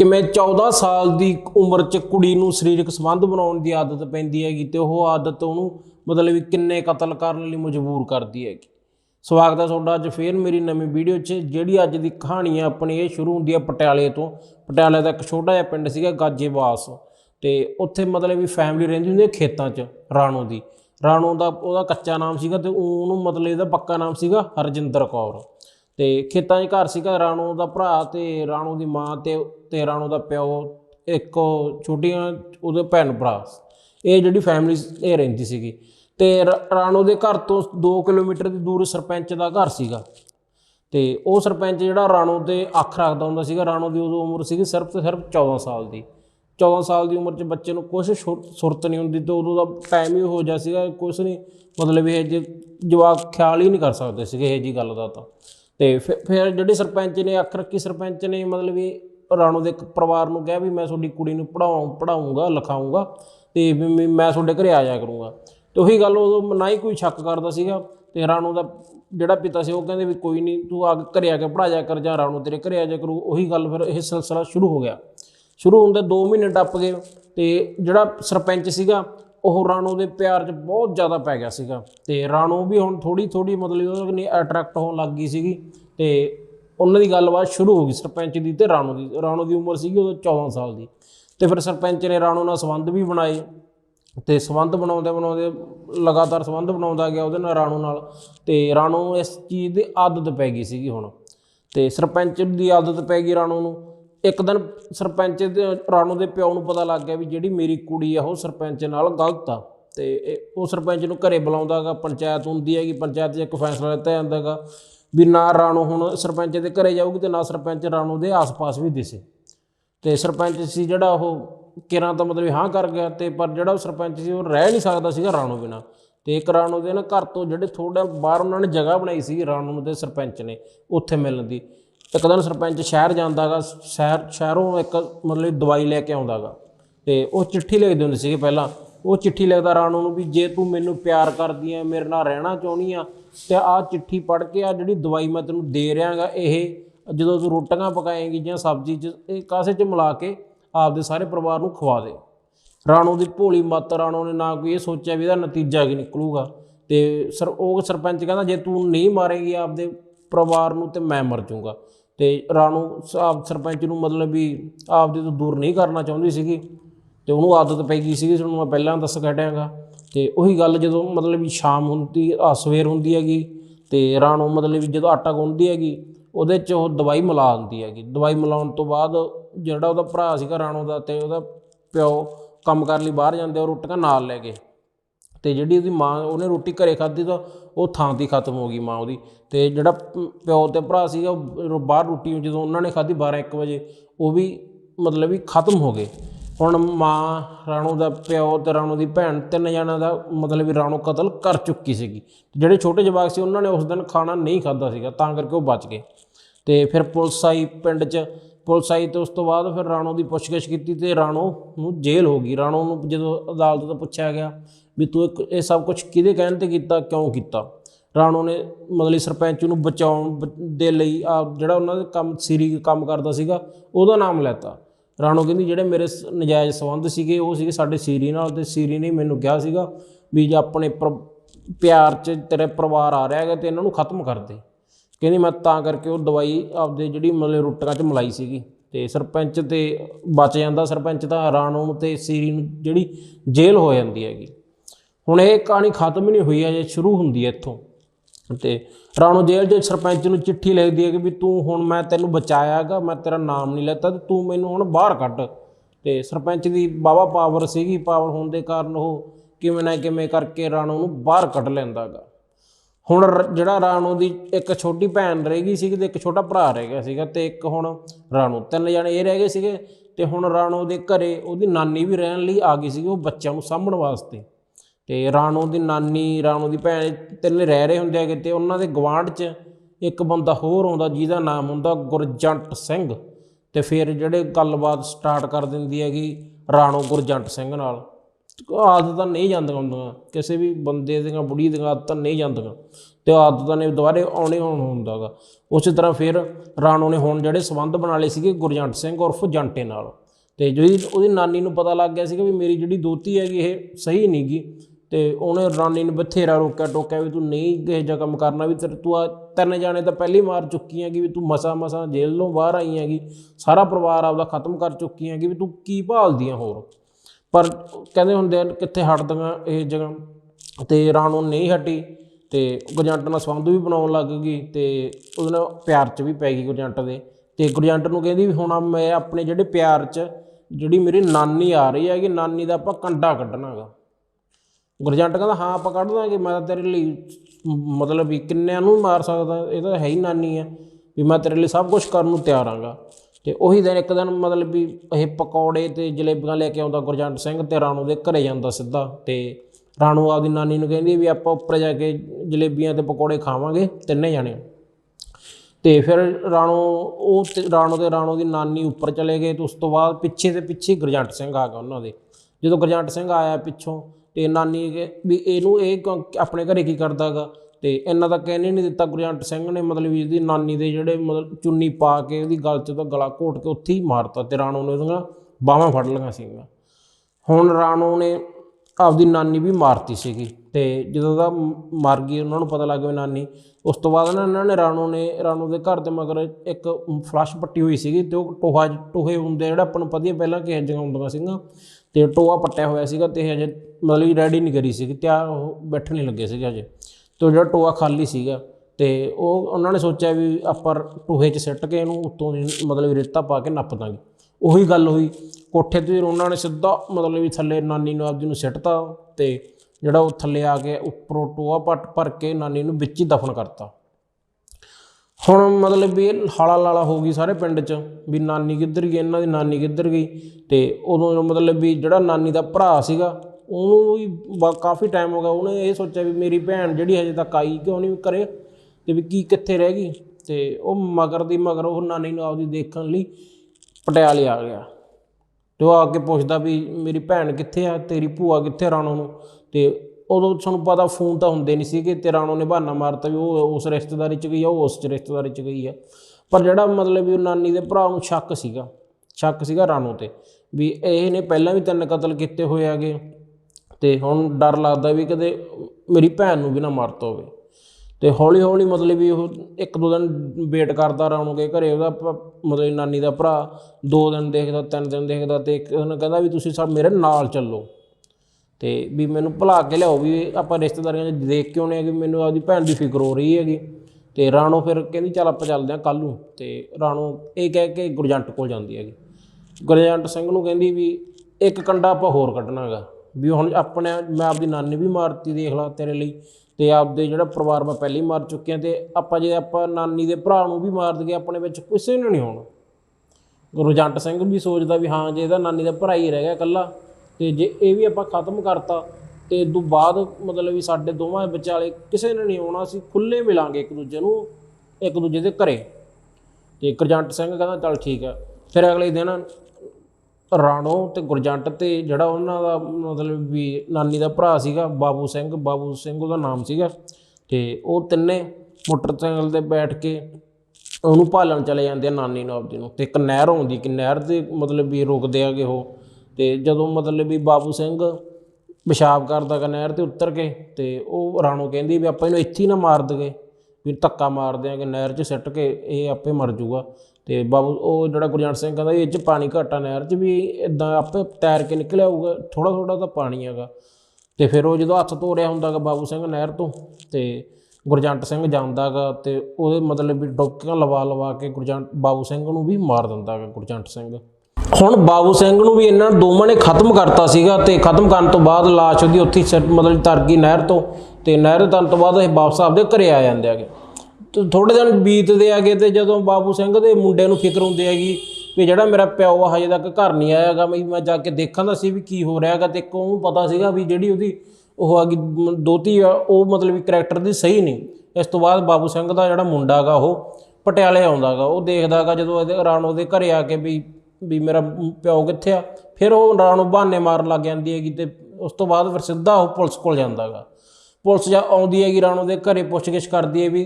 ਕਿ ਮੈਂ 14 ਸਾਲ ਦੀ ਉਮਰ 'ਚ ਕੁੜੀ ਨੂੰ ਸਰੀਰਕ ਸੰਬੰਧ ਬਣਾਉਣ ਦੀ ਆਦਤ ਪੈਂਦੀ ਹੈਗੀ ਤੇ ਉਹ ਆਦਤ ਉਹਨੂੰ ਮਤਲਬ ਵੀ ਕਿੰਨੇ ਕਤਲ ਕਰਨ ਲਈ ਮਜਬੂਰ ਕਰਦੀ ਹੈਗੀ। ਸਵਾਗਤ ਹੈ ਤੁਹਾਡਾ ਅੱਜ ਫੇਰ ਮੇਰੀ ਨਵੀਂ ਵੀਡੀਓ 'ਚ, ਜਿਹੜੀ ਅੱਜ ਦੀ ਕਹਾਣੀ ਹੈ ਆਪਣੀ, ਇਹ ਸ਼ੁਰੂ ਹੁੰਦੀ ਹੈ ਪਟਿਆਲੇ ਤੋਂ। ਪਟਿਆਲੇ ਦਾ ਇੱਕ ਛੋਟਾ ਜਿਹਾ ਪਿੰਡ ਸੀਗਾ ਗਾਜੇਵਾਸ ਤੇ ਉੱਥੇ ਮਤਲਬ ਵੀ ਫੈਮਿਲੀ ਰਹਿੰਦੀ ਹੁੰਦੀ ਹੈ ਖੇਤਾਂ 'ਚ, ਰਾਣੋ ਦੀ। ਰਾਣੋ ਦਾ ਉਹਦਾ ਕੱਚਾ ਨਾਮ ਸੀਗਾ ਤੇ ਉਹਨੂੰ ਮਤਲਬ ਇਹਦਾ ਪੱਕਾ ਨਾਮ ਸੀਗਾ ਹਰਜਿੰਦਰ ਕੌਰ। ਤੇ ਖੇਤਾਂ 'ਚ ਘਰ ਸੀਗਾ ਰਾਣੋ ਦਾ ਭਰਾ ਤੇ ਰਾਣੋ ਦੀ ਮਾਂ ਤੇ ਤੇ ਰਾਣੋ ਦਾ ਪਿਓ, ਇੱਕ ਛੋਟੀਆਂ, ਉਹਦੇ ਭੈਣ ਭਰਾ। ਇਹ ਜਿਹੜੀ ਫੈਮਿਲੀ ਇਹ ਰਹਿੰਦੀ ਸੀਗੀ। ਤੇ ਰ- ਰਾਣੋ ਦੇ ਘਰ ਤੋਂ 2 ਕਿਲੋਮੀਟਰ ਦੀ ਦੂਰ ਸਰਪੰਚ ਦਾ ਘਰ ਸੀਗਾ। ਤੇ ਉਹ ਸਰਪੰਚ ਜਿਹੜਾ ਰਾਣੋ ਤੇ ਅੱਖ ਰੱਖਦਾ ਹੁੰਦਾ ਸੀਗਾ, ਰਾਣੋ ਦੀ ਉਦੋਂ ਉਮਰ ਸੀਗੀ ਸਿਰਫ ਤੇ ਸਿਰਫ 14 ਸਾਲ ਦੀ। 14 ਸਾਲ ਦੀ ਉਮਰ 'ਚ ਬੱਚੇ ਨੂੰ ਕੁਛ ਸ਼ੁਰ- ਸੁਰਤ ਨਹੀਂ ਹੁੰਦੀ ਤੇ ਉਦੋਂ ਦਾ ਟਾਈਮ ਹੀ ਹੋ ਜਾ ਸੀਗਾ, ਕੁਛ ਨਹੀਂ। ਮਤਲਬ ਇਹ ਜੇ ਜਵਾਕ ਖਿਆਲ ਹੀ ਨਹੀਂ ਕਰ ਸਕਦੇ ਸੀਗੇ ਇਹ ਜੀ ਗੱਲ ਦਾ ਤਾਂ। ਤੇ ਫਿਰ ਫਿਰ ਜਿਹੜੇ ਸਰਪੰਚ ਨੇ, ਅੱਖ ਰੱਖੀ ਸਰਪੰਚ ਨੇ, ਮਤਲਬ ਵੀ ਰਾਣੋ ਦੇ ਪਰਿਵਾਰ ਨੂੰ ਕਿਹਾ ਵੀ ਮੈਂ ਤੁਹਾਡੀ ਕੁੜੀ ਨੂੰ ਪੜਾਉਂ ਪੜਾਉਂਗਾ ਲਿਖਾਉਂਗਾ ਤੇ ਵੀ ਮੈਂ- ਤੁਹਾਡੇ ਘਰੇ ਆ ਜਾਇਆ ਕਰੂੰਗਾ। ਤੇ ਉਹੀ ਗੱਲ ਉਦੋਂ ਨਾ ਹੀ ਕੋਈ ਸ਼ੱਕ ਕਰਦਾ ਸੀਗਾ ਤੇ ਰਾਣੋ ਦਾ ਜਿਹੜਾ ਪਿਤਾ ਸੀ ਉਹ ਕਹਿੰਦੇ ਵੀ ਕੋਈ ਨਹੀਂ, ਤੂੰ ਆ ਕੇ ਘਰੇ ਆ ਕੇ ਪੜਾ ਜਾ ਕਰ ਜਾਂ ਰਾਣੋ ਤੇਰੇ ਘਰੇ ਆ ਜਾ ਕਰੂ। ਉਹੀ ਗੱਲ ਫਿਰ ਇਹ ਸਿਲਸਿਲਾ ਸ਼ੁਰੂ ਹੋ ਗਿਆ। ਸ਼ੁਰੂ ਹੁੰਦਾ 2 ਮਹੀਨੇ ਟੱਪ ਗਏ ਤੇ ਜਿਹੜਾ ਸਰਪੰਚ ਸੀਗਾ ਉਹ ਰਾਣੋ ਦੇ ਪਿਆਰ 'ਚ ਬਹੁਤ ਜ਼ਿਆਦਾ ਪੈ ਗਿਆ ਸੀਗਾ। ਤੇ ਰਾਣੋ ਵੀ ਹੁਣ ਥੋੜੀ ਥੋੜੀ ਮਤਲਬ ਉਹਦੇ ਨੇ ਅਟਰੈਕਟ ਹੋਣ ਲੱਗ ਗਈ ਸੀਗੀ। ਤੇ ਉਹਨਾਂ ਦੀ ਗੱਲਬਾਤ ਸ਼ੁਰੂ ਹੋ ਗਈ ਸਰਪੰਚ ਦੀ ਤੇ ਰਾਣੋ ਦੀ ਰਾਣੋ ਦੀ ਉਮਰ ਸੀਗੀ ਉਦੋਂ 14 ਸਾਲ ਦੀ। ਤੇ ਫਿਰ ਸਰਪੰਚ ਨੇ ਰਾਣੋ ਨਾਲ ਸੰਬੰਧ ਵੀ ਬਣਾਏ। ਤੇ ਸੰਬੰਧ ਬਣਾਉਂਦੇ ਬਣਾਉਂਦੇ ਲਗਾਤਾਰ ਸੰਬੰਧ ਬਣਾਉਂਦਾ ਗਿਆ ਉਹਦੇ ਨਾਲ ਰਾਣੋ ਨਾਲ। ਤੇ ਰਾਣੋ ਇਸ ਚੀਜ਼ ਦੀ ਆਦਤ ਪੈ ਗਈ ਸੀਗੀ ਹੁਣ। ਤੇ ਸਰਪੰਚ ਦੀ ਆਦਤ ਪੈ ਗਈ ਰਾਣੋ ਨੂੰ। ਇੱਕ ਦਿਨ ਸਰਪੰਚ ਦੇ, ਰਾਣੋ ਦੇ ਪਿਓ ਨੂੰ ਪਤਾ ਲੱਗ ਗਿਆ ਵੀ ਜਿਹੜੀ ਮੇਰੀ ਕੁੜੀ ਆ ਉਹ ਸਰਪੰਚ ਨਾਲ ਗਲਤ ਆ। ਤੇ ਉਹ ਸਰਪੰਚ ਨੂੰ ਘਰੇ ਬੁਲਾਉਂਦਾਗਾ ਪੰਚਾਇਤ ਹੁੰਦੀ ਹੈਗੀ, ਪੰਚਾਇਤ 'ਚ ਇੱਕ ਫੈਸਲਾ ਲਿੱਤਾ ਜਾਂਦਾਗਾ ਵੀ ਨਾ ਰਾਣੋ ਹੁਣ ਸਰਪੰਚ ਦੇ ਘਰੇ ਜਾਊਗੀ ਤੇ ਨਾ ਸਰਪੰਚ ਰਾਣੋ ਦੇ ਆਸ-ਪਾਸ ਵੀ ਦਿਸੇ। ਤੇ ਸਰਪੰਚ ਸੀ ਜਿਹੜਾ ਉਹ ਕਿਰਾਂ ਤਾਂ ਮਤਲਬ ਹਾਂ ਕਰ ਗਿਆ ਤੇ ਪਰ ਜਿਹੜਾ ਉਹ ਸਰਪੰਚ ਸੀ ਉਹ ਰਹਿ ਨਹੀਂ ਸਕਦਾ ਸੀਗਾ ਰਾਣੋ ਬਿਨਾ। ਤੇ ਇੱਕ ਰਾਣੋ ਦੇ ਨਾ ਘਰ ਤੋਂ ਜਿਹੜੇ ਥੋੜਾ ਬਾਹਰ ਉਹਨਾਂ ਨੇ ਜਗ੍ਹਾ ਬਣਾਈ ਸੀ ਰਾਣੋ ਨੂੰ ਤੇ ਸਰਪੰਚ ਨੇ ਉੱਥੇ ਮਿਲਣ ਦੀ। ਇੱਕ ਦਿਨ ਸਰਪੰਚ ਸ਼ਹਿਰ ਜਾਂਦਾਗਾ, ਸ਼ਹਿਰ ਸ਼ਹਿਰੋਂ ਇੱਕ ਮਤਲਬ ਦਵਾਈ ਲੈ ਕੇ ਆਉਂਦਾਗਾ। ਤੇ ਉਹ ਚਿੱਠੀ ਲਿਖਦੇ ਹੁੰਦੇ ਸੀਗੇ ਪਹਿਲਾਂ। ਉਹ ਚਿੱਠੀ ਲਿਖਦਾ ਰਾਣੋ ਨੂੰ ਵੀ ਜੇ ਤੂੰ ਮੈਨੂੰ ਪਿਆਰ ਕਰਦੀ ਆ ਮੇਰੇ ਨਾਲ ਰਹਿਣਾ ਚਾਹੁੰਦੀ ਆ ਤੇ ਆਹ ਚਿੱਠੀ ਪੜ੍ਹ ਕੇ ਆ ਜਿਹੜੀ ਦਵਾਈ ਮੈਂ ਤੈਨੂੰ ਦੇ ਰਿਹਾਗਾ, ਇਹ ਜਦੋਂ ਤੂੰ ਰੋਟੀਆਂ ਪਕਾਏਂਗੀ ਜਾਂ ਸਬਜ਼ੀ ਚ, ਇਹ ਕਾਸੇ ਚ ਮਿਲਾ ਕੇ ਆਪਦੇ ਸਾਰੇ ਪਰਿਵਾਰ ਨੂੰ ਖਵਾ ਦੇ। ਰਾਣੋ ਦੀ ਭੋਲੀ ਮੱਤ ਰਾਣੋ ਨੇ ਨਾ ਕੋਈ ਇਹ ਸੋਚਿਆ ਵੀ ਇਹਦਾ ਨਤੀਜਾ ਕੀ ਨਿਕਲੂਗਾ। ਤੇ ਸਰ ਉਹ ਸਰਪੰਚ ਕਹਿੰਦਾ, ਜੇ ਤੂੰ ਨਹੀਂ ਮਾਰੇਂਗੀ ਆਪਦੇ ਪਰਿਵਾਰ ਨੂੰ, ਤੇ ਮੈਂ ਮਰ ਜਾਊਂਗਾ। ਤੇ ਰਾਣੋ ਆਪ ਸਰਪੰਚ ਨੂੰ ਮਤਲਬ ਵੀ ਆਪਦੇ ਤੋਂ ਦੂਰ ਨਹੀਂ ਕਰਨਾ ਚਾਹੁੰਦੀ ਸੀਗੀ ਤੇ ਉਹਨੂੰ ਆਦਤ ਪੈ ਗਈ ਸੀਗੀ, ਤੁਹਾਨੂੰ ਮੈਂ ਪਹਿਲਾਂ ਦੱਸ ਕੱਢਿਆਗਾ। ਤੇ ਉਹੀ ਗੱਲ ਜਦੋਂ ਮਤਲਬ ਵੀ ਸ਼ਾਮ ਹੁੰਦੀ ਆ ਸਵੇਰ ਹੁੰਦੀ ਹੈਗੀ ਤੇ ਰਾਣੋ ਮਤਲਬ ਵੀ ਜਦੋਂ ਆਟਾ ਗੁੰਨਦੀ ਹੈਗੀ, ਉਹਦੇ 'ਚ ਉਹ ਦਵਾਈ ਮਿਲਾ ਦਿੰਦੀ ਹੈਗੀ। ਦਵਾਈ ਮਿਲਾਉਣ ਤੋਂ ਬਾਅਦ ਜਿਹੜਾ ਉਹਦਾ ਭਰਾ ਸੀਗਾ ਰਾਣੋ ਦਾ ਤੇ ਉਹਦਾ ਪਿਓ ਕੰਮ ਕਰਨ ਲਈ ਬਾਹਰ ਜਾਂਦੇ, ਉਹ ਰੋਟੀਆਂ ਨਾਲ ਲੈ ਕੇ ਤੇ ਜਿਹੜੀ ਉਹਦੀ ਮਾਂ, ਉਹਨੇ ਰੋਟੀ ਘਰੇ ਖਾਧੀ ਤਾਂ ਉਹ ਥਾਂ ਤੇ ਖਤਮ ਹੋ ਗਈ ਮਾਂ ਉਹਦੀ। ਤੇ ਜਿਹੜਾ ਪਿਓ ਤੇ ਭਰਾ ਸੀਗਾ, ਉਹ ਬਾਹਰ ਰੋਟੀ ਜਦੋਂ ਉਹਨਾਂ ਨੇ ਖਾਧੀ 12 1 ਵਜੇ, ਉਹ ਵੀ ਮਤਲਬ ਵੀ ਖਤਮ ਹੋ ਗਏ। ਹੁਣ ਮਾਂ ਰਾਣੋ ਦਾ ਪਿਓ ਤੇ ਰਾਣੋ ਦੀ ਭੈਣ ਤਿੰਨ ਜਣਾਂ ਦਾ ਮਤਲਬ ਵੀ ਰਾਣੋ ਕਤਲ ਕਰ ਚੁੱਕੀ ਸੀਗੀ। ਜਿਹੜੇ ਛੋਟੇ ਜਵਾਕ ਸੀ, ਉਹਨਾਂ ਨੇ ਉਸ ਦਿਨ ਖਾਣਾ ਨਹੀਂ ਖਾਧਾ ਸੀਗਾ, ਤਾਂ ਕਰਕੇ ਉਹ ਬਚ ਗਏ। ਤੇ ਫਿਰ ਪੁਲਿਸ ਆਈ ਪਿੰਡ 'ਚ। ਪੁਲਿਸ ਆਈ ਤੇ ਉਸ ਤੋਂ ਬਾਅਦ ਫਿਰ ਰਾਣੋ ਦੀ ਪੁੱਛਗਿੱਛ ਕੀਤੀ ਤੇ ਰਾਣੋ ਨੂੰ ਜੇਲ੍ਹ ਹੋ ਗਈ। ਰਾਣੋ ਨੂੰ ਜਦੋਂ ਅਦਾਲਤ ਤੋਂ ਪੁੱਛਿਆ ਗਿਆ ਵੀ ਤੂੰ ਇਹ- ਇਹ ਸਭ ਕੁਝ ਕਿਹਦੇ ਕਹਿਣ ਤੇ ਕੀਤਾ, ਕਿਉਂ ਕੀਤਾ? ਰਾਣੋ ਨੇ ਮਤਲਬ ਸਰਪੰਚ ਨੂੰ ਬਚਾਉਣ ਬ- ਦੇ ਲਈ ਆ ਜਿਹੜਾ ਉਹਨਾਂ ਦੇ ਕੰਮ, ਸੀਰੀ ਕੰਮ ਕਰਦਾ ਸੀਗਾ, ਉਹਦਾ ਨਾਮ ਲੈਤਾ। ਰਾਣੋ ਕਹਿੰਦੀ, ਜਿਹੜੇ ਮੇਰੇ ਸ- ਨਜਾਇਜ਼ ਸੰਬੰਧ ਸੀਗੇ, ਉਹ ਸੀਗੇ ਸਾਡੇ ਸੀਰੀ ਨਾਲ ਤੇ ਸੀਰੀ ਨੇ ਮੈਨੂੰ ਕਿਹਾ ਸੀਗਾ ਵੀ ਜੇ ਆਪਣੇ ਪਰ- ਪਿਆਰ 'ਚ ਤੇਰੇ ਪਰਿਵਾਰ ਆ ਰਿਹਾ ਹੈਗਾ ਤੇ ਇਹਨਾਂ ਨੂੰ ਖਤਮ ਕਰ ਦੇ। ਕਹਿੰਦੀ, ਮੈਂ ਤਾਂ ਕਰਕੇ ਉਹ ਦਵਾਈ ਆਪਦੇ ਜਿਹੜੀ ਮਤਲਬ ਰੋਟੀਆਂ 'ਚ ਮਲਾਈ ਸੀਗੀ ਤੇ ਸਰਪੰਚ ਤੇ ਬਚ ਜਾਂਦਾ ਸਰਪੰਚ ਤਾਂ ਰਾਣੋ ਨੂੰ ਤੇ ਸੀਰੀ ਨੂੰ ਜਿਹੜੀ ਜੇਲ੍ਹ ਹੋ ਜਾਂਦੀ ਹੈਗੀ। ਹੁਣ ਇਹ ਕਹਾਣੀ ਖਤਮ ਹੀ ਨਹੀਂ ਹੋਈ ਹੈ ਜੇ ਸ਼ੁਰੂ ਹੁੰਦੀ ਹੈ ਇੱਥੋਂ। ਤੇ ਰਾਣੋ ਜੇਲ੍ਹ 'ਚ ਸਰਪੰਚ ਨੂੰ ਚਿੱਠੀ ਲਿਖਦੀ ਹੈ ਕਿ ਵੀ ਤੂੰ ਹੁਣ ਮੈਂ ਤੈਨੂੰ ਬਚਾਇਆਗਾ ਮੈਂ ਤੇਰਾ ਨਾਮ ਨਹੀਂ ਲੈਤਾ ਤੇ ਤੂੰ ਮੈਨੂੰ ਹੁਣ ਬਾਹਰ ਕੱਢ। ਤੇ ਸਰਪੰਚ ਦੀ ਬਾਵਾ ਪਾਵਰ ਸੀਗੀ, ਪਾਵਰ ਹੋਣ ਦੇ ਕਾਰਨ ਉਹ ਕਿਵੇਂ ਨਾ ਕਿਵੇਂ ਕਰਕੇ ਰਾਣੋ ਨੂੰ ਬਾਹਰ ਕੱਢ ਲੈਂਦਾਗਾ ਹੁਣ ਰ- ਜਿਹੜਾ ਰਾਣੋ ਦੀ ਇੱਕ ਛੋਟੀ ਭੈਣ ਰਹਿ ਗਈ ਸੀਗੀ ਤੇ ਇੱਕ ਛੋਟਾ ਭਰਾ ਰਹਿ ਗਿਆ ਸੀਗਾ ਤੇ ਇੱਕ ਹੁਣ ਰਾਣੋ, ਤਿੰਨ ਜਣੇ ਇਹ ਰਹਿ ਗਏ ਸੀਗੇ ਤੇ ਹੁਣ ਰਾਣੋ ਦੇ ਘਰੇ ਉਹਦੀ ਨਾਨੀ ਵੀ ਰਹਿਣ ਲਈ ਆ ਗਈ ਸੀਗੀ, ਉਹ ਬੱਚਿਆਂ ਨੂੰ ਸਾਂਭਣ ਵਾਸਤੇ। ਤੇ ਰਾਣੋ ਦੀ ਨਾਨੀ, ਰਾਣੋ ਦੀ ਭੈਣ ਤਿੰਨੇ ਰਹਿ ਰਹੇ ਹੁੰਦੇ ਹੈਗੇ ਤੇ ਉਹਨਾਂ ਦੇ ਗਵਾਂਢ 'ਚ ਇੱਕ ਬੰਦਾ ਹੋਰ ਆਉਂਦਾ ਜਿਹਦਾ ਨਾਮ ਹੁੰਦਾ ਗੁਰਜੰਟ ਸਿੰਘ ਤੇ ਫਿਰ ਜਿਹੜੇ ਗੱਲਬਾਤ ਸਟਾਰਟ ਕਰ ਦਿੰਦੀ ਹੈਗੀ ਰਾਣੋ ਗੁਰਜੰਟ ਸਿੰਘ ਨਾਲ। ਆਦਤਾਂ ਨਹੀਂ ਜਾਂਦੀਆਂ ਹੁੰਦੀਆਂ, ਕਿਸੇ ਵੀ ਬੰਦੇ ਦੀਆਂ, ਬੁੜੀ ਦੀਆਂ ਆਦਤਾਂ ਨਹੀਂ ਜਾਂਦੀਆਂ ਤੇ ਆਦਤਾਂ ਨੇ ਦੁਬਾਰੇ ਆਉਣੇ ਹੁਣ ਹੁੰਦਾਗਾ ਉਸੇ ਤਰ੍ਹਾਂ ਫਿਰ ਰਾਣੋ ਨੇ ਹੁਣ ਜਿਹੜੇ ਸਬੰਧ ਬਣਾ ਲਏ ਸੀਗੇ ਗੁਰਜੰਟ ਸਿੰਘ ਉਰਫ ਜੰਟੇ ਨਾਲ ਤੇ ਜਿਹੜੀ ਉਹਦੀ ਨਾਨੀ ਨੂੰ ਪਤਾ ਲੱਗ ਗਿਆ ਸੀਗਾ ਵੀ ਮੇਰੀ ਜਿਹੜੀ ਦੋਤੀ ਹੈਗੀ ਇਹ ਸਹੀ ਨਹੀਂਗੀ ਤੇ ਉਹਨੇ ਰਾਨੀ ਨੂੰ ਬਥੇਰਾ ਰੋਕਿਆ, ਟੋਕਿਆ ਵੀ ਤੂੰ ਨਹੀਂ ਕਿਸੇ ਜਿਹਾ ਕੰਮ ਕਰਨਾ ਵੀ ਤੇਰੇ ਤੂੰ ਆ ਤਿੰਨ ਜਾਣੇ ਤਾਂ ਪਹਿਲੀ ਮਾਰ ਚੁੱਕੀ ਹੈਗੀ ਵੀ ਤੂੰ ਮਸਾ ਮਸਾ ਜੇਲ੍ਹ ਤੋਂ ਬਾਹਰ ਆਈ ਹੈਗੀ, ਸਾਰਾ ਪਰਿਵਾਰ ਆਪਦਾ ਖਤਮ ਕਰ ਚੁੱਕੀ ਹੈਗੀ ਵੀ ਤੂੰ ਕੀ ਭਾਲਦੀਆਂ ਹੋਰ। ਪਰ ਕਹਿੰਦੇ ਹੁੰਦੇ ਆ, ਕਿੱਥੇ ਹਟਦੀਆਂ ਇਹ ਜਗ੍ਹਾ? ਤੇ ਰਾਣੋ ਨਹੀਂ ਹਟੀ ਤੇ ਗੁਰਜੰਟ ਨਾਲ ਸੰਬੰਧ ਵੀ ਬਣਾਉਣ ਲੱਗ ਗਈ ਤੇ ਉਹਦੇ ਨਾਲ ਪਿਆਰ 'ਚ ਵੀ ਪੈ ਗਈ ਗੁਰਜੰਟ ਦੇ। ਤੇ ਗੁਰਜੰਟ ਨੂੰ ਕਹਿੰਦੀ ਵੀ ਹੁਣ ਮੈਂ ਆਪਣੇ ਜਿਹੜੇ ਪਿਆਰ 'ਚ, ਜਿਹੜੀ ਮੇਰੀ ਨਾਨੀ ਆ ਰਹੀ ਹੈਗੀ, ਨਾਨੀ ਦਾ ਆਪਾਂ ਕੰਡਾ ਕੱਢਣਾਗਾ। ਗੁਰਜੰਟ ਕਹਿੰਦਾ ਹਾਂ ਆਪਾਂ ਕੱਢ ਦਾਂਗੇ, ਮੈਂ ਤਾਂ ਤੇਰੇ ਲਈ ਮਤਲਬ ਵੀ ਕਿੰਨਿਆਂ ਨੂੰ ਮਾਰ ਸਕਦਾ, ਇਹ ਤਾਂ ਹੈ ਹੀ ਨਾਨੀ ਆ, ਵੀ ਮੈਂ ਤੇਰੇ ਲਈ ਸਭ ਕੁਝ ਕਰਨ ਨੂੰ ਤਿਆਰ ਆਂਗਾ। ਤੇ ਉਹੀ ਦਿਨ, ਇੱਕ ਦਿਨ ਮਤਲਬ ਵੀ ਇਹ ਪਕੌੜੇ ਤੇ ਜਲੇਬੀਆਂ ਲੈ ਕੇ ਆਉਂਦਾ ਗੁਰਜੰਟ ਸਿੰਘ ਤੇ ਰਾਣੋ ਦੇ ਘਰੇ ਜਾਂਦਾ ਸਿੱਧਾ ਤੇ ਰਾਣੋ ਆਪਦੀ ਨਾਨੀ ਨੂੰ ਕਹਿੰਦੀ ਵੀ ਆਪਾਂ ਉੱਪਰ ਜਾ ਕੇ ਜਲੇਬੀਆਂ ਤੇ ਪਕੌੜੇ ਖਾਵਾਂਗੇ, ਤਿੰਨੇ ਜਾਣੇ। ਤੇ ਫਿਰ ਰਾਣੋ, ਉਹ ਤੇ ਰਾਣੋ ਤੇ ਰਾਣੋ ਦੀ ਨਾਨੀ ਉੱਪਰ ਚਲੇ ਗਏ ਤੇ ਉਸ ਤੋਂ ਬਾਅਦ ਪਿੱਛੇ ਤੇ ਪਿੱਛੇ ਗੁਰਜੰਟ ਸਿੰਘ ਆ ਗਿਆ ਉਹਨਾਂ ਦੇ। ਜਦੋਂ ਗੁਰਜੰਟ ਸਿੰਘ ਆਇਆ ਪਿੱਛੋਂ ਤੇ ਨਾਨੀ ਕੇ ਵੀ ਇਹਨੂੰ ਇਹ ਕਿਉਂ- ਆਪਣੇ ਘਰੇ ਕੀ ਕਰਦਾਗਾ? ਤੇ ਇਹਨਾਂ ਦਾ ਕਹਿਣੇ ਨਹੀਂ ਦਿੱਤਾ ਗੁਰਜੰਟ ਸਿੰਘ ਨੇ, ਮਤਲਬ ਵੀ ਇਹਦੀ ਨਾਨੀ ਦੇ ਜਿਹੜੇ ਮਤਲਬ ਚੁੰਨੀ ਪਾ ਕੇ ਉਹਦੀ ਗਲ 'ਚ ਤਾਂ ਗਲਾ ਘੋਟ ਕੇ ਉੱਥੇ ਹੀ ਮਾਰਤਾ ਤੇ ਰਾਣੋ ਨੇ ਉਹਦੀਆਂ ਬਾਹਾਂ ਫੜ ਲਈਆਂ ਸੀਗੀਆਂ। ਹੁਣ ਰਾਣੋ ਨੇ ਆਪਦੀ ਨਾਨੀ ਵੀ ਮਾਰਤੀ ਸੀਗੀ ਤੇ ਜਦੋਂ ਦਾ ਮਰ ਗਈ ਉਹਨਾਂ ਨੂੰ ਪਤਾ ਲੱਗ ਗਿਆ ਨਾਨੀ, ਉਸ ਤੋਂ ਬਾਅਦ ਨਾ ਇਹਨਾਂ ਨੇ ਰਾਣੋ ਨੇ, ਰਾਣੋ ਦੇ ਘਰ ਦੇ ਮਗਰ ਇੱਕ ਫਲਸ਼ ਪੱਟੀ ਹੋਈ ਸੀਗੀ ਤੇ ਉਹ ਟੋਹਾ, ਟੋਹੇ ਹੁੰਦੇ ਆ ਜਿਹੜਾ ਆਪਾਂ ਨੂੰ ਪਤਾ ਪਹਿਲਾਂ ਕਿਸੇ ਜਗ੍ਹਾ ਹੁੰਦੀਆਂ ਸੀਗੀਆਂ। ਤੇ ਟੋਆ ਪੱਟਿਆ ਹੋਇਆ ਸੀਗਾ ਤੇ ਇਹ ਹਜੇ ਮਤਲਬ ਕਿ ਰੈਡੀ ਨਹੀਂ ਕਰੀ ਸੀਗੀ, ਤਿਆਰ ਉਹ ਬੈਠਣ ਨਹੀਂ ਲੱਗੇ ਸੀਗੇ ਹਜੇ। ਤੇ ਉਹ ਜਿਹੜਾ ਟੋਆ ਖਾਲੀ ਸੀਗਾ ਤੇ ਉਹ ਉਹਨਾਂ ਨੇ ਸੋਚਿਆ ਵੀ ਆਪਾਂ ਟੋਹੇ 'ਚ ਸਿੱਟ ਕੇ ਇਹਨੂੰ ਉੱਤੋਂ ਮਤਲਬ ਰੇਤਾ ਪਾ ਕੇ ਨੱਪ ਦਾਂਗੇ। ਉਹੀ ਗੱਲ ਹੋਈ। ਕੋਠੇ ਤੇ ਉਹਨਾਂ ਨੇ ਸਿੱਧਾ ਮਤਲਬ ਵੀ ਥੱਲੇ ਨਾਨੀ ਨੂੰ ਆਪਦੀ ਨੂੰ ਸਿੱਟਤਾ ਤੇ ਜਿਹੜਾ ਉਹ ਥੱਲੇ ਆ ਕੇ ਉੱਪਰੋਂ ਟੋਆ ਪੱਟ ਭਰ ਕੇ ਨਾਨੀ ਨੂੰ ਵਿੱਚ ਹੀ ਦਫਨ ਕਰਤਾ। ਹੁਣ ਮਤਲਬ ਵੀ ਇਹ ਹਾਲਾ ਲਾਲਾ ਹੋ ਗਈ ਸਾਰੇ ਪਿੰਡ 'ਚ, ਵੀ ਨਾਨੀ ਕਿੱਧਰ ਗਈ, ਇਹਨਾਂ ਦੀ ਨਾਨੀ ਕਿੱਧਰ ਗਈ ਤੇ ਉਦੋਂ ਮਤਲਬ ਵੀ ਜਿਹੜਾ ਨਾਨੀ ਦਾ ਭਰਾ ਸੀਗਾ, ਉਹਨੂੰ ਵੀ ਕਾਫੀ ਟਾਈਮ ਹੋ ਗਿਆ, ਉਹਨੇ ਇਹ ਸੋਚਿਆ ਵੀ ਮੇਰੀ ਭੈਣ ਜਿਹੜੀ ਹਜੇ ਤੱਕ ਆਈ ਕਿਉਂ ਨਹੀਂ ਕਰੇ ਤੇ ਵੀ ਕੀ ਕਿੱਥੇ ਰਹਿ ਗਈ ਤੇ ਉਹ ਮਗਰ ਦੀ ਮਗਰ ਉਹ ਨਾਨੀ ਨੂੰ ਆਪਦੀ ਦੇਖਣ ਲਈ ਪਟਿਆਲੇ ਆ ਗਿਆ ਤੇ ਉਹ ਆ ਕੇ ਪੁੱਛਦਾ ਵੀ ਮੇਰੀ ਭੈਣ ਕਿੱਥੇ ਆ, ਤੇਰੀ ਭੂਆ ਕਿੱਥੇ ਰਾਣੋ ਨੂੰ ਤੇ ਉਦੋਂ ਤੁਹਾਨੂੰ ਪਤਾ ਫੋਨ ਤਾਂ ਹੁੰਦੇ ਨਹੀਂ ਸੀਗੇ ਤੇ ਰਾਣੋ ਨੇ ਬਹਾਨਾ ਮਾਰਤਾ ਵੀ ਉਹ ਉਸ ਰਿਸ਼ਤੇਦਾਰੀ ਚ ਗਈ ਆ, ਉਹ ਉਸ ਚ ਰਿਸ਼ਤੇਦਾਰੀ ਚ ਗਈ ਆ। ਪਰ ਜਿਹੜਾ ਮਤਲਬ ਵੀ ਉਹ ਨਾਨੀ ਦੇ ਭਰਾ ਨੂੰ ਸ਼ੱਕ ਸੀਗਾ ਸ਼ੱਕ ਸੀਗਾ ਰਾਣੋ ਤੇ, ਵੀ ਇਹ ਨੇ ਪਹਿਲਾਂ ਵੀ ਤਿੰਨ ਕਤਲ ਕੀਤੇ ਹੋਏ ਆਗੇ ਤੇ ਹੁਣ ਡਰ ਲੱਗਦਾ ਵੀ ਕਦੇ ਮੇਰੀ ਭੈਣ ਨੂੰ ਵੀ ਨਾ ਮਾਰਤਾ ਹੋਵੇ। ਤੇ ਹੌਲੀ ਹੌਲੀ ਮਤਲਬ ਵੀ ਉਹ ਇੱਕ ਦੋ ਦਿਨ ਵੇਟ ਕਰਦਾ ਰਾਣੋ ਦੇ ਘਰੇ, ਉਹਦਾ ਮਤਲਬ ਨਾਨੀ ਦਾ ਭਰਾ, ਦੋ ਦਿਨ ਦੇਖਦਾ, ਤਿੰਨ ਦਿਨ ਦੇਖਦਾ ਤੇ ਇੱਕ ਉਹਨੇ ਕਹਿੰਦਾ ਵੀ ਤੁਸੀਂ ਸਭ ਮੇਰੇ ਨਾਲ ਚੱਲੋ। ਤੇ ਵੀ ਮੈਨੂੰ ਭੁਲਾ ਕੇ ਲਿਆਓ ਵੀ ਆਪਾਂ ਰਿਸ਼ਤੇਦਾਰੀਆਂ 'ਚ ਦੇਖ ਕੇ ਆਉਣੇ ਆ ਕਿ ਮੈਨੂੰ ਆਪਦੀ ਭੈਣ ਦੀ ਫਿਕਰ ਹੋ ਰਹੀ ਹੈਗੀ। ਤੇ ਰਾਣੋ ਫਿਰ ਕਹਿੰਦੀ ਚੱਲ ਆਪਾਂ ਚੱਲਦੇ ਹਾਂ ਕੱਲ ਨੂੰ। ਤੇ ਰਾਣੋ ਇਹ ਕਹਿ ਕੇ ਗੁਰਜੰਟ ਕੋਲ ਜਾਂਦੀ ਹੈਗੀ। ਗੁਰਜੰਟ ਸਿੰਘ ਨੂੰ ਕਹਿੰਦੀ ਵੀ ਇੱਕ ਕੰਡਾ ਆਪਾਂ ਹੋਰ ਕੱਢਣਾ ਕੱਢਣਾਗਾ ਵੀ ਹੁਣ ਆਪਣੇ ਮੈਂ ਆਪਦੀ ਨਾਨੀ ਵੀ ਮਾਰਤੀ ਦੇਖ ਲਾ ਤੇਰੇ ਲਈ। ਤੇ ਆਪਦੇ ਜਿਹੜਾ ਪਰਿਵਾਰ ਮੈਂ ਪਹਿਲਾਂ ਹੀ ਮਾਰ ਚੁੱਕਿਆ ਤੇ ਆਪਾਂ ਜੇ ਆਪਾਂ ਨਾਨੀ ਦੇ ਭਰਾ ਨੂੰ ਵੀ ਮਾਰ ਦਈਏ ਆਪਣੇ ਵਿੱਚ ਕਿਸੇ ਨੂੰ ਨਹੀਂ ਹੋਣਾ। ਗੁਰਜੰਟ ਸਿੰਘ ਵੀ ਸੋਚਦਾ ਵੀ ਹਾਂ ਜੇ ਇਹਦਾ ਨਾਨੀ ਦਾ ਭਰਾ ਹੀ ਰਹਿ ਗਿਆ ਇਕੱਲਾ ਤੇ ਜੇ ਇਹ ਵੀ ਆਪਾਂ ਖਤਮ ਕਰਤਾ, ਤੇ ਤੋਂ ਬਾਅਦ ਮਤਲਬ ਵੀ ਸਾਡੇ ਦੋਵਾਂ ਵਿਚਾਲੇ ਕਿਸੇ ਨੇ ਨਹੀਂ ਆਉਣਾ, ਅਸੀਂ ਖੁੱਲੇ ਮਿਲਾਂਗੇ ਇੱਕ ਦੂਜੇ ਨੂੰ, ਇੱਕ ਦੂਜੇ ਦੇ ਘਰੇ। ਤੇ ਗੁਰਜੰਟ ਸਿੰਘ ਕਹਿੰਦਾ, ਚੱਲ ਠੀਕ ਆ ਫਿਰ ਅਗਲੇ ਦਿਨ ਰਾਣੋ ਤੇ ਗੁਰਜੰਟ ਤੇ ਜਿਹੜਾ ਉਹਨਾਂ ਦਾ ਮਤਲਬ ਵੀ ਨਾਨੀ ਦਾ ਭਰਾ ਸੀਗਾ, ਬਾਬੂ ਸਿੰਘ ਬਾਬੂ ਸਿੰਘ ਉਹਦਾ ਨਾਮ ਸੀਗਾ, ਤੇ ਉਹ ਤਿੰਨੇ ਮੋਟਰਸਾਈਕਲ ਤੇ ਬੈਠ ਕੇ ਉਹਨੂੰ ਭਾਲਣ ਚਲੇ ਜਾਂਦੇ ਆ ਨਾਨੀ ਨੂੰ ਆਪਦੀ ਨੂੰ। ਤੇ ਇੱਕ ਨਹਿਰ ਆਉਂਦੀ ਕਿ ਨਹਿਰ ਦੇ ਮਤਲਬ ਵੀ ਰੁਕਦੇ ਆਗੇ ਉਹ। ਤੇ ਜਦੋਂ ਮਤਲਬ ਵੀ ਬਾਬੂ ਸਿੰਘ ਪਿਸ਼ਾਬ ਕਰਦਾ ਗਾ ਨਹਿਰ ਤੇ ਉਤਰ ਕੇ ਤੇ ਉਹ ਰਾਣੋ ਕਹਿੰਦੀ ਵੀ ਆਪਾਂ ਇਹਨੂੰ ਇੱਥੇ ਹੀ ਨਾ ਮਾਰ ਦਗੇ ਵੀ ਧੱਕਾ ਮਾਰ ਦਿਆਂਗੇ, ਨਹਿਰ 'ਚ ਸਿੱਟ ਕੇ ਇਹ ਆਪੇ ਮਰ ਜਾਊਗਾ ਤੇ ਬਾਬੂ, ਉਹ ਜਿਹੜਾ ਗੁਰਜੰਟ ਸਿੰਘ ਕਹਿੰਦਾ ਇਹ 'ਚ ਪਾਣੀ ਘੱਟ ਆ ਨਹਿਰ 'ਚ ਵੀ ਇਦਾਂ ਆਪੇ ਤੈਰ ਕੇ ਨਿਕਲਿਆ ਆਊਗਾ ਥੋੜਾ ਥੋੜਾ ਤਾਂ ਪਾਣੀ ਹੈਗਾ। ਤੇ ਫਿਰ ਉਹ ਜਦੋਂ ਹੱਥ ਧੋ ਰਿਹਾ ਹੁੰਦਾਗਾ ਬਾਬੂ ਸਿੰਘ ਨਹਿਰ ਤੋਂ ਤੇ ਗੁਰਜੰਟ ਸਿੰਘ ਜਾਂਦਾਗਾ ਤੇ ਉਹਦੇ ਮਤਲਬ ਵੀ ਡੋਕੀਆਂ ਲਵਾ ਲਵਾ ਕੇ ਗੁਰਜੰਟ, ਬਾਬੂ ਸਿੰਘ ਨੂੰ ਵੀ ਮਾਰ ਦਿੰਦਾਗਾ ਗੁਰਜੰਟ ਸਿੰਘ। ਹੁਣ ਬਾਬੂ ਸਿੰਘ ਨੂੰ ਵੀ ਇਹਨਾਂ ਦੋਵਾਂ ਨੇ ਖਤਮ ਕਰਤਾ ਸੀਗਾ ਤੇ ਖਤਮ ਕਰਨ ਤੋਂ ਬਾਅਦ ਲਾਸ਼ ਉਹਦੀ ਉੱਥੇ ਹੀ ਮਤਲਬ ਤਰ ਗਈ ਨਹਿਰ ਤੋਂ ਤੇ ਨਹਿਰ ਤਰਨ ਤੋਂ ਬਾਅਦ ਇਹ ਵਾਪਸ ਆਪਦੇ ਘਰੇ ਆ ਜਾਂਦੇ ਆਗੇ ਤੇ ਥੋੜੇ ਦਿਨ ਬੀਤਦੇ ਆਗੇ ਤੇ ਜਦੋਂ ਬਾਬੂ ਸਿੰਘ ਦੇ ਮੁੰਡੇ ਨੂੰ ਫਿਕਰ ਹੁੰਦੀ ਹੈਗੀ ਵੀ ਜਿਹੜਾ ਮੇਰਾ ਪਿਓ ਆ, ਹਜੇ ਤੱਕ ਘਰ ਨਹੀਂ ਆਇਆਗਾ ਮੈਂ ਮੈਂ ਜਾ ਕੇ ਦੇਖਾਂਦਾ ਸੀ ਵੀ ਕੀ ਹੋ ਰਿਹਾਗਾ ਤੇ ਇੱਕ ਉਹਨੂੰ ਪਤਾ ਸੀਗਾ ਵੀ ਜਿਹੜੀ ਉਹਦੀ ਉਹ ਆ ਗਈ ਦੋਤੀ ਆ, ਉਹ ਮਤਲਬ ਵੀ ਕਰੈਕਟਰ ਦੀ ਸਹੀ ਨਹੀਂ। ਇਸ ਤੋਂ ਬਾਅਦ ਬਾਬੂ ਸਿੰਘ ਦਾ ਜਿਹੜਾ ਮੁੰਡਾ ਗਾ ਉਹ ਪਟਿਆਲੇ ਆਉਂਦਾਗਾ ਉਹ ਦੇਖਦਾਗਾ ਜਦੋਂ ਇਹਦੇ ਰਾਣੋ ਦੇ ਘਰੇ ਆ ਕੇ ਵੀ ਵੀ ਮੇਰਾ ਪਿਓ ਕਿੱਥੇ ਆ? ਫਿਰ ਉਹ ਰਾਣੋ ਬਹਾਨੇ ਮਾਰਨ ਲੱਗ ਜਾਂਦੀ ਹੈਗੀ ਤੇ ਉਸ ਤੋਂ ਬਾਅਦ ਫਿਰ ਸਿੱਧਾ ਉਹ ਪੁਲਿਸ ਕੋਲ ਜਾਂਦਾਗਾ ਪੁਲਿਸ ਜਾ ਆਉਂਦੀ ਹੈਗੀ ਰਾਣੋ ਦੇ ਘਰੇ ਪੁੱਛਗਿੱਛ ਕਰਦੀ ਹੈ ਵੀ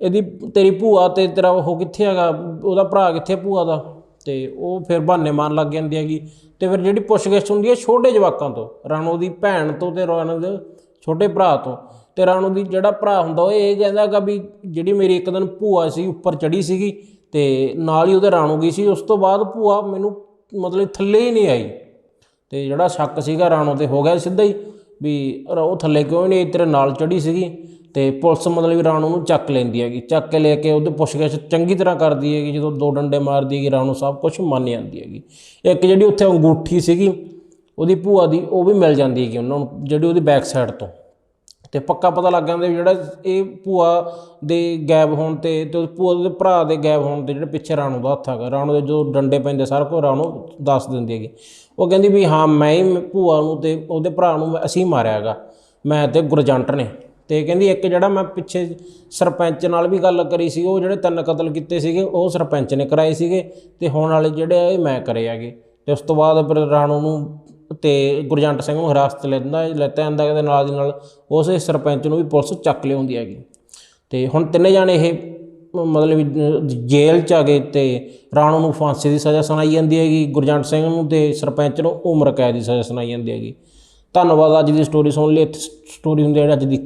ਇਹਦੀ ਤੇਰੀ ਭੂਆ ਤੇ ਤੇਰਾ ਉਹ ਕਿੱਥੇ ਹੈਗਾ? ਉਹਦਾ ਭਰਾ ਕਿੱਥੇ ਭੂਆ ਦਾ? ਤੇ ਉਹ ਫਿਰ ਬਹਾਨੇ ਮਾਰਨ ਲੱਗ ਜਾਂਦੀ ਹੈਗੀ। ਤੇ ਫਿਰ ਜਿਹੜੀ ਪੁੱਛਗਿੱਛ ਹੁੰਦੀ ਹੈ ਛੋਟੇ ਜਵਾਕਾਂ ਤੋਂ ਰਾਣੋ ਦੀ ਭੈਣ ਤੋਂ ਤੇ ਰਾਣੋ ਦੇ ਛੋਟੇ ਭਰਾ ਤੋਂ, ਤੇ ਰਾਣੋ ਦੀ ਜਿਹੜਾ ਭਰਾ ਹੁੰਦਾ ਉਹ ਇਹ ਕਹਿੰਦਾ ਹੈਗਾ ਵੀ ਜਿਹੜੀ ਮੇਰੀ ਇੱਕ ਦਿਨ ਭੂਆ ਸੀ, ਉੱਪਰ ਚੜੀ ਸੀਗੀ ਤੇ ਨਾਲ ਹੀ ਉਹਦੇ ਰਾਣੋ ਗਈ ਸੀ, ਉਸ ਤੋਂ ਬਾਅਦ ਭੂਆ ਮੈਨੂੰ ਮਤਲਬ ਥੱਲੇ ਹੀ ਨਹੀਂ ਆਈ। ਤੇ ਜਿਹੜਾ ਸ਼ੱਕ ਸੀਗਾ ਰਾਣੋ ਤੇ ਹੋ ਗਿਆ ਸਿੱਧਾ ਹੀ ਵੀ ਉਹ ਥੱਲੇ ਕਿਉਂ ਨਹੀਂ ਤੇਰੇ ਨਾਲ ਚੜੀ ਸੀਗੀ। ਤੇ ਪੁਲਿਸ ਮਤਲਬ ਵੀ ਰਾਣੋ ਨੂੰ ਚੱਕ ਲੈਂਦੀ ਹੈਗੀ, ਚੱਕ ਕੇ ਲੈ ਕੇ ਉਹਦੇ ਪੁੱਛਗਿੱਛ ਚੰਗੀ ਤਰ੍ਹਾਂ ਕਰਦੀ ਹੈਗੀ, ਜਦੋਂ ਦੋ ਡੰਡੇ ਮਾਰਦੀ ਹੈਗੀ, ਰਾਣੋ ਸਭ ਕੁਝ ਮੰਨ ਜਾਂਦੀ ਹੈਗੀ। ਇੱਕ ਜਿਹੜੀ ਉੱਥੇ ਅੰਗੂਠੀ ਸੀਗੀ, ਉਹਦੀ ਭੂਆ ਦੀ ਉਹ ਵੀ ਮਿਲ ਜਾਂਦੀ ਹੈਗੀ ਉਹਨਾਂ ਨੂੰ, ਜਿਹੜੀ ਉਹਦੀ ਬੈਕ ਸਾਈਡ ਤੋਂ। ਤੇ ਪੱਕਾ ਪਤਾ ਲੱਗ ਜਾਂਦਾ ਵੀ ਜਿਹੜਾ ਇਹ ਭੂਆ ਦੇ ਗਾਇਬ ਹੋਣ ਤੇ ਤੇ ਭੂਆ ਦੇ ਭਰਾ ਦੇ ਗਾਇਬ ਹੋਣ ਤੇ ਜਿਹੜੇ ਪਿੱਛੇ ਰਾਣੋ ਦਾ ਹੱਥ ਹੈਗਾ, ਰਾਣੋ ਦੇ ਜੋ ਡੰਡੇ ਪੈਂਦੇ ਸਾਰਾ ਕੁਝ ਰਾਣੋ ਦੱਸ ਦਿੰਦੀ ਹੈਗੀ। ਉਹ ਕਹਿੰਦੀ ਵੀ ਹਾਂ, ਮੈਂ ਹੀ ਭੂਆ ਨੂੰ ਤੇ ਉਹਦੇ ਭਰਾ ਨੂੰ ਅਸੀਂ ਮਾਰਿਆ ਹੈਗਾ, ਮੈਂ ਤੇ ਗੁਰਜੰਟ ਨੇ। ਤੇ ਕਹਿੰਦੀ ਇੱਕ ਜਿਹੜਾ ਮੈਂ ਪਿੱਛੇ ਸਰਪੰਚ ਨਾਲ ਵੀ ਗੱਲ ਕਰੀ ਸੀ, ਉਹ ਜਿਹੜੇ ਤਿੰਨ ਕਤਲ ਕੀਤੇ ਸੀਗੇ, ਉਹ ਸਰਪੰਚ ਨੇ ਕਰਾਏ ਸੀਗੇ ਤੇ ਹੁਣ ਵਾਲੇ ਜਿਹੜੇ ਆ, ਇਹ ਮੈਂ ਕਰੇ ਹੈਗੇ। ਤੇ ਉਸ ਤੋਂ ਬਾਅਦ ਫਿਰ ਰਾਣੋ ਨੂੰ ਤੇ ਗੁਰਜੰਟ ਸਿੰਘ ਨੂੰ ਹਿਰਾਸਤ ਲੈਂਦਾ ਲੈਤਾ ਜਾਂਦਾ ਇਹਦੇ ਨਾਲ ਦੀ ਨਾਲ ਉਸੇ ਸਰਪੰਚ ਨੂੰ ਵੀ ਪੁਲਿਸ ਚੱਕ ਲਿਆਉਂਦੀ ਹੈਗੀ। ਤੇ ਹੁਣ ਤਿੰਨੇ ਜਾਣੇ ਇਹ ਮਤਲਬ ਜੇਲ੍ਹ 'ਚ ਆ ਗਏ ਤੇ ਰਾਣੋ ਨੂੰ ਫਾਂਸੀ ਦੀ ਸਜ਼ਾ ਸੁਣਾਈ ਜਾਂਦੀ ਹੈਗੀ ਗੁਰਜੰਟ ਸਿੰਘ ਨੂੰ ਤੇ ਸਰਪੰਚ ਨੂੰ ਉਮਰ ਕੈਦ ਦੀ ਸਜ਼ਾ ਸੁਣਾਈ ਜਾਂਦੀ ਹੈਗੀ। ਧੰਨਵਾਦ, ਅੱਜ ਦੀ ਸਟੋਰੀ ਸੁਣ ਲਈ, ਇੱਥੇ ਸਟੋਰੀ ਹੁੰਦੀ ਹੈ ਅੱਜ ਦੀ